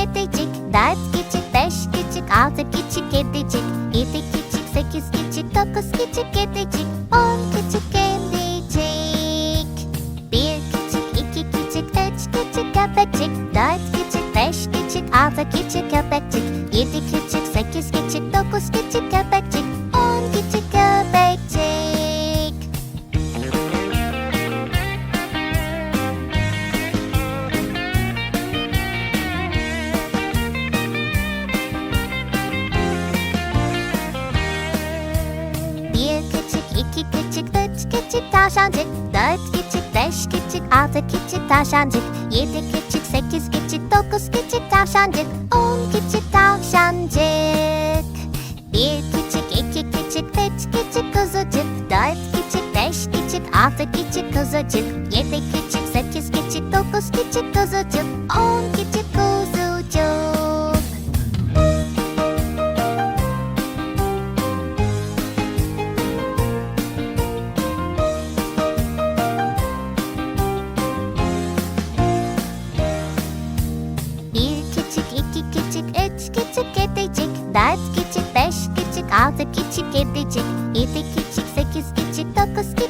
kedicik Dört küçük, beş küçük, altı küçük kedicik Yedi küçük, sekiz küçük, dokuz küçük kedicik altı küçük tavşancık Yedi küçük sekiz küçük dokuz küçük tavşancık On küçük tavşancık. Bir küçük iki küçük üç küçük kuzucuk Dört küçük beş küçük altı küçük kuzucuk Yedi küçük sekiz küçük dokuz küçük kuzucuk On küçük kuzucuk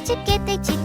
dokuz küçük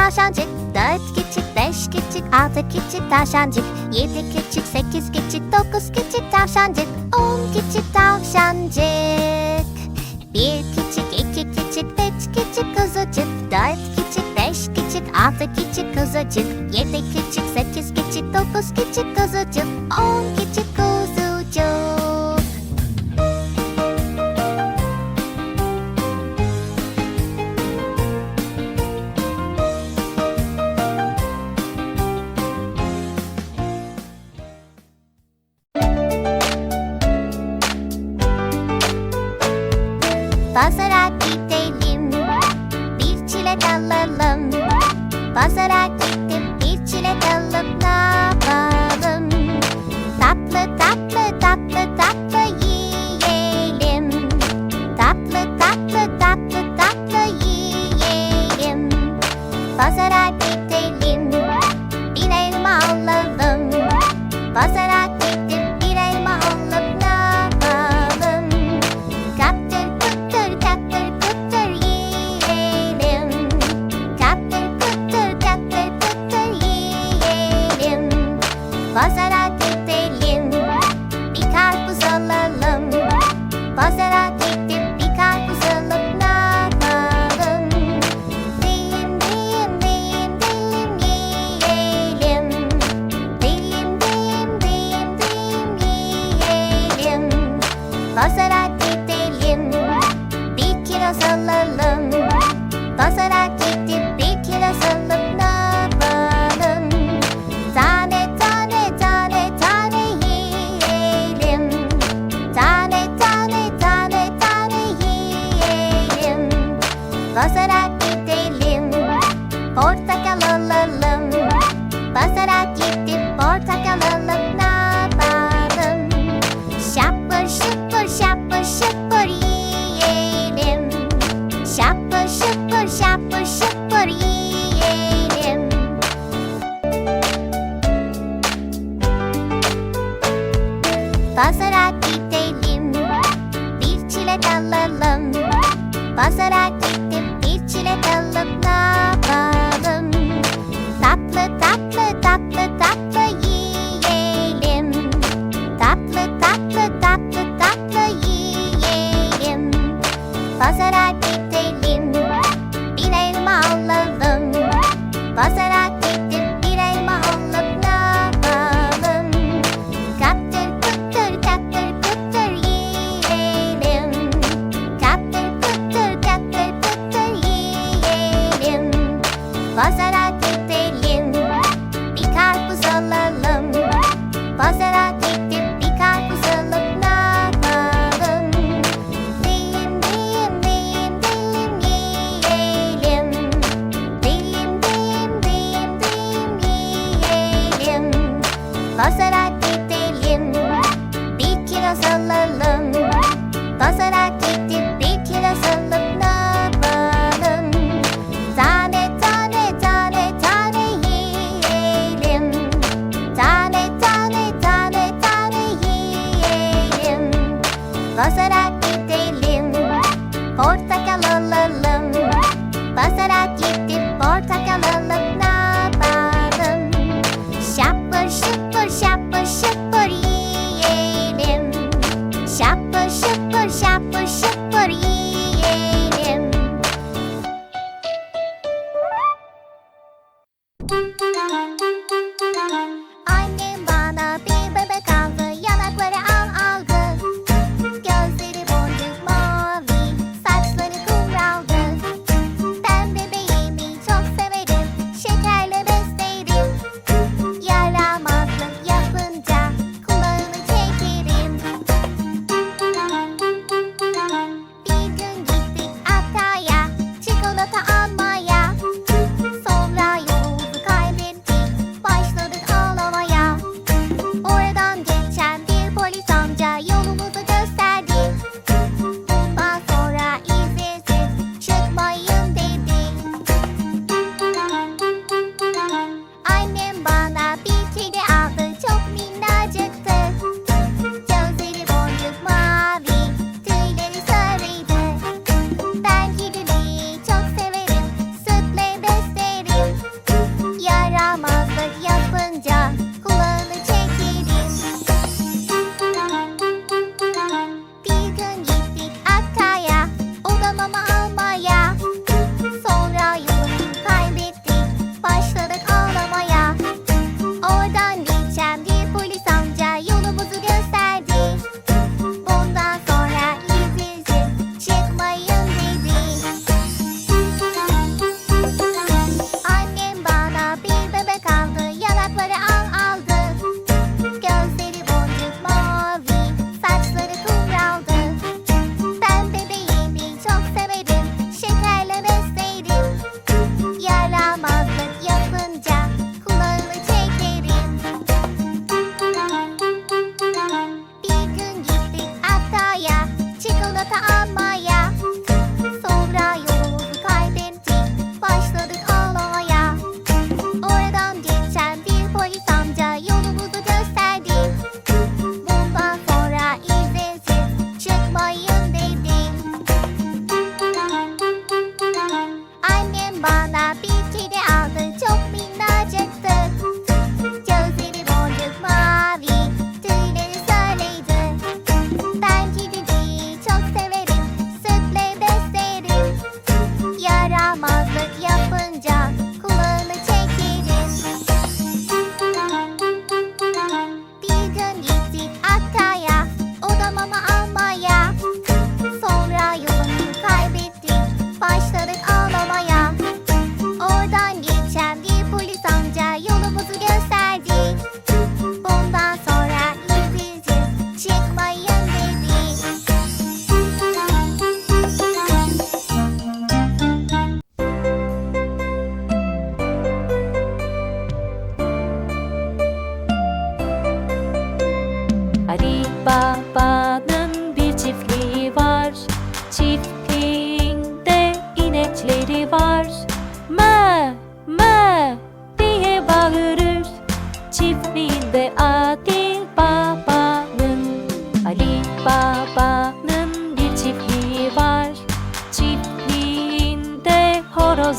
tavşancık Dört küçük, beş küçük, altı küçük tavşancık Yedi küçük, sekiz küçük, dokuz küçük tavşancık On küçük tavşancık. Bir küçük, iki küçük, üç küçük kuzucuk Dört küçük, beş küçük, altı küçük kuzucuk Yedi küçük, sekiz küçük, dokuz küçük kuzucuk Pazara gidelim bir kiraz alalım. Pazara gidip bir kiraz alıp ne yapalım? Tane tane tane tane yiyelim. Tane tane tane tane yiyelim. Pazara Pazara gidelim bir çilek alalım Pazara gidip bir çilek alıp ne yapalım? Tatlı tatlı tatlı tatlı yiyelim. Tatlı tatlı tatlı tatlı yiyelim. Pazara Pazara gidelim Portakal alalım. Basarak gidip portakal alıp ne yapalım? Şapır şıpır şapır şıpır yiyelim. Şapır şıpır şapır şıpır yiyelim. Müzik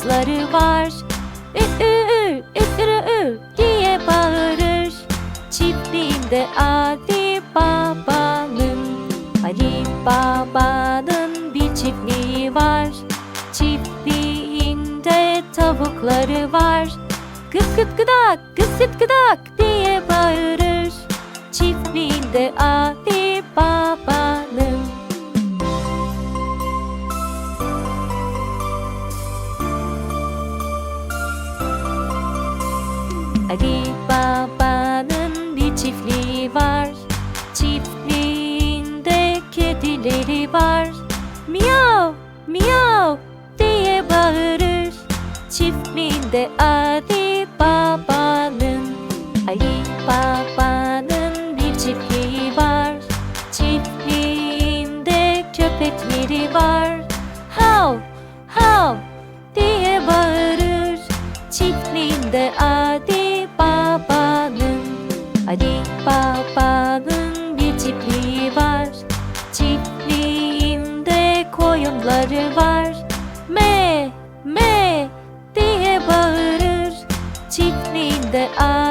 horozları var. Ü ü ü, ü ü diye bağırır. Çiftliğinde Ali Baba'nın, Ali Baba'nın bir çiftliği var. Çiftliğinde tavukları var. Gıt gıt gıdak, gıt gıdak diye bağırır. Çiftliğinde Ali Baba'nın. Ali Baba'nın bir çiftliği var. Çiftliğinde kedileri var. Miyav, miyav diye bağırır. Çiftliğinde Ali Baba'nın, Ali Baba'nın bir çiftliği var. Çiftliğinde köpekleri var. Hav, hav diye bağırır. Çiftliğinde Ali Baba'nın bir çiftliği var. Çiftliğinde koyunları var. Me, me diye bağırır. Çiftliğinde Ali